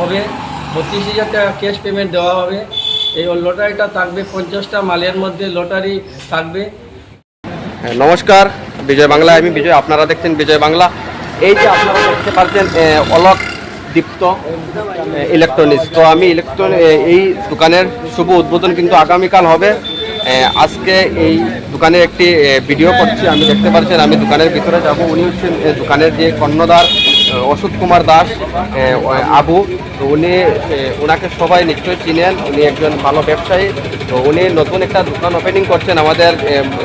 হবে বত্রিশ হাজার টাকা ক্যাশ পেমেন্ট দেওয়া হবে। এই লটারিটা থাকবে পঞ্চাশটা মালের মধ্যে লটারি থাকবে। হ্যাঁ, নমস্কার বিজয় বাংলা আমি বিজয় আপনারা দেখছেন বিজয় বাংলা। এই যে আপনারা দেখতে পাচ্ছেন অলক দীপ্ত ইলেকট্রনিক্স তো আমি ইলেকট্রনিক এই দোকানের শুভ উদ্বোধন কিন্তু আগামীকাল হবে। আজকে এই দোকানের একটি ভিডিও করছি। আমি দেখতে পাচ্ছেন আমি দোকানের ভিতরে যাব। উনি হচ্ছেন দোকানের যে কর্ণধার আহ, অশোক কুমার দাস আবু। তো উনি ওনাকে সবাই নিশ্চয়ই চিনেন। উনি একজন ভালো ব্যবসায়ী। তো উনি নতুন একটা দোকান ওপেনিং করছেন আমাদের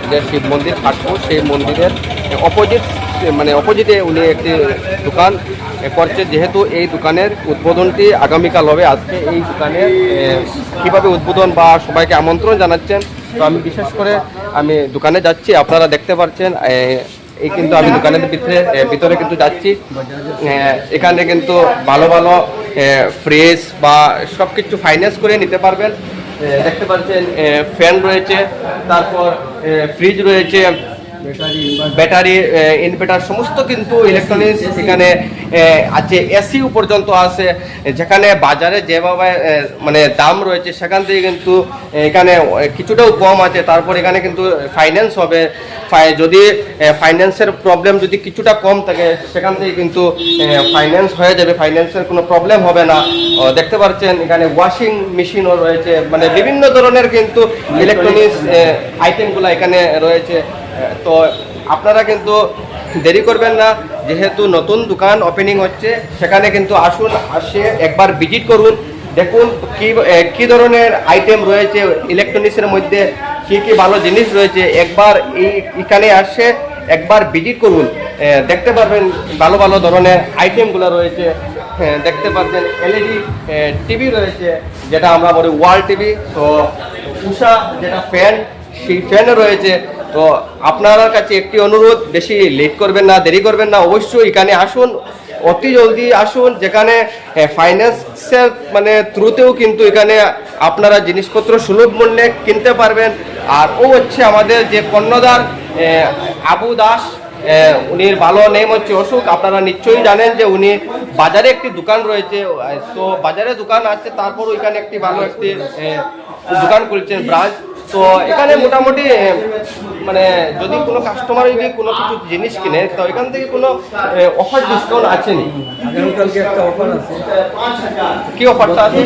যে শিব মন্দির খাটপুর সেই মন্দিরের অপোজিট মানে অপোজিটে উনি একটি দোকান করছে। যেহেতু এই দোকানের উদ্বোধনটি আগামীকাল হবে, আজকে এই দোকানে কীভাবে উদ্বোধন বা সবাইকে আমন্ত্রণ জানাচ্ছেন, তো আমি বিশেষ করে আমি দোকানে যাচ্ছি। আপনারা দেখতে পাচ্ছেন এই কিন্তু আমি দোকানের ভিতরে ভিতরে কিন্তু যাচ্ছি। এখানে কিন্তু ভালো ভালো ফ্রেশ বা সব কিছু ফাইন্যান্স করে নিতে পারবেন। দেখতে পাচ্ছেন ফ্যান রয়েছে, তারপর ফ্রিজ রয়েছে ব্যাটারি ইনভার্টার সমস্ত কিন্তু ইলেকট্রনিক্স এখানে আছে। এসিও পর্যন্ত আছে। যেখানে বাজারে যেভাবে মানে দাম রয়েছে সেখান থেকে কিন্তু এখানে কিছুটাও কম আছে। তারপর এখানে কিন্তু ফাইন্যান্স হবে। যদি ফাইন্যান্সের প্রবলেম যদি কিছুটা কম থাকে সেখান থেকে কিন্তু ফাইন্যান্স হয়ে যাবে। ফাইন্যান্সের কোনো প্রবলেম হবে না। দেখতে পাচ্ছেন এখানে ওয়াশিং মেশিনও রয়েছে। মানে বিভিন্ন ধরনের কিন্তু ইলেকট্রনিক্স আইটেমগুলো এখানে রয়েছে। তো আপনারা কিন্তু দেরি করবেন না, যেহেতু নতুন দোকান ওপেনিং হচ্ছে, সেখানে কিন্তু আসুন, আসে একবার ভিজিট করুন, দেখুন কি কি ধরনের আইটেম রয়েছে ইলেকট্রনিক্সের মধ্যে কি কি ভালো জিনিস রয়েছে, একবার এই, এখানে আসে, একবার ভিজিট করুন। দেখতে পারবেন ভালো ভালো ধরনের আইটেমগুলো রয়েছে দেখতে পাচ্ছেন এলইডি টিভি রয়েছে, যেটা আমরা বলি ওয়াল টিভি তো উষা যেটা ফ্যান সেই ফ্যানও রয়েছে। তো আপনার কাছে একটি অনুরোধ, বেশি লেট করবেন না, দেরি করবেন না, অবশ্যই এখানে আসুন, অতি জলদি আসুন, যেখানে ফাইন্যান্সের মানে থ্রুতেও কিন্তু এখানে আপনারা জিনিসপত্র সুলভ মূল্যে কিনতে পারবেন। আর ও হচ্ছে আমাদের যে কর্ণধার আবু দাস উনির ভালো নেম হচ্ছে অশোক। আপনারা নিশ্চয়ই জানেন যে উনি বাজারে একটি দোকান রয়েছে তো বাজারে দোকান আছে, তারপর ওইখানে একটি ভালো একটি দোকান খুলছেন ব্রাঞ্চ। তো এখানে মোটামুটি মানে যদি কোনো কাস্টমার যদি কোনো কিছু জিনিস কিনে তো এখান থেকে কোনো অফার ডিসকাউন্ট আছে নি আগামীকালকে একটা অফার আছে। কি অফারটা আছে?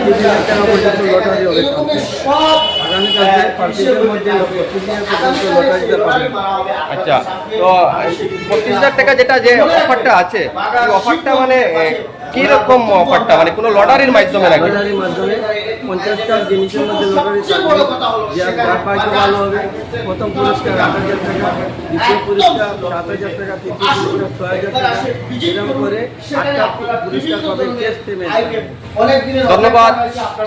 আচ্ছা তো পঁচিশ হাজার টাকা যেটা যে অফারটা আছে অফারটা মানে আহ, কি রকম অফারটা মানে কোনো লটারির মাধ্যমে নাকি? লটারির মাধ্যমে। পঞ্চাশটা জিনিসের মধ্যে লটারি পাইতে ভালো হবে। প্রথম পুরস্কার আট হাজার টাকা দ্বিতীয় পুরস্কার সাত হাজার টাকা তৃতীয় পুরস্কার ছয় হাজার টাকা। এরকম করে আটটা পুরস্কার পাবে ক্যাশ পেমেন্ট ধন্যবাদ।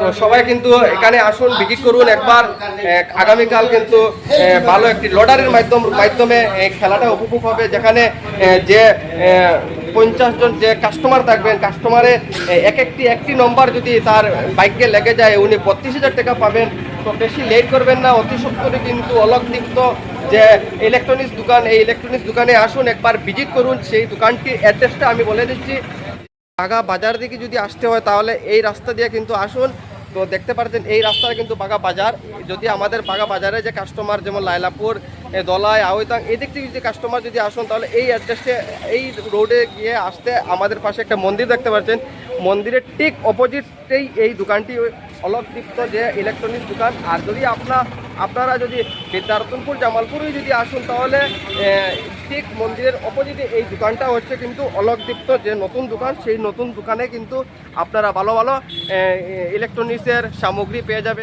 তো সবাই কিন্তু এখানে আসুন ভিজিট করুন। একবার আগামীকাল কিন্তু ভালো একটি লটারির মাধ্যম মাধ্যমে এই খেলাটা উপভোগ হবে। যেখানে যে পঞ্চাশ জন যে কাস্টমার থাকবেন কাস্টমারে এক একটি একটি নম্বর যদি তার বাইকে লেগে যায়, উনি বত্রিশ হাজার টাকা পাবেন। তো বেশি লেট করবেন না, অতি সত্তরে কিন্তু অলকদীপ্ত যে ইলেকট্রনিক্স দোকান, এই ইলেকট্রনিক্স দোকানে আসুন, একবার ভিজিট করুন। সেই দোকানটির অ্যাড্রেসটা আমি বলে দিচ্ছি। বাগা বাজার দিকে যদি আসতে হয়, তাহলে এই রাস্তা দিয়ে কিন্তু আসুন। তো দেখতে পাচ্ছেন এই রাস্তাটা কিন্তু বাগা বাজার। যদি আমাদের বাগা বাজারে যে কাস্টমার যেমন লাইলাপুর এ, দলাই আওইতাং এই দিক থেকে যদি কাস্টমার যদি আসুন তাহলে এই অ্যাড্রেসে এই রোডে গিয়ে আসতে আমাদের পাশে একটা মন্দির দেখতে পাচ্ছেন মন্দিরের ঠিক অপোজিটেই এই দোকানটি অলকদীপ্ত যে ইলেকট্রনিক্স দোকান। আর যদি আপনার আপনারা যদি বিদ্যারতনপুর জামালপুরে যদি আসুন তাহলে ঠিক মন্দিরের অপোজিটে এই দোকানটা হচ্ছে কিন্তু অলকদীপ্ত, যে নতুন দোকান, সেই নতুন দোকানে কিন্তু আপনারা ভালো ভালো ইলেকট্রনিক্সের সামগ্রী পেয়ে যাবে।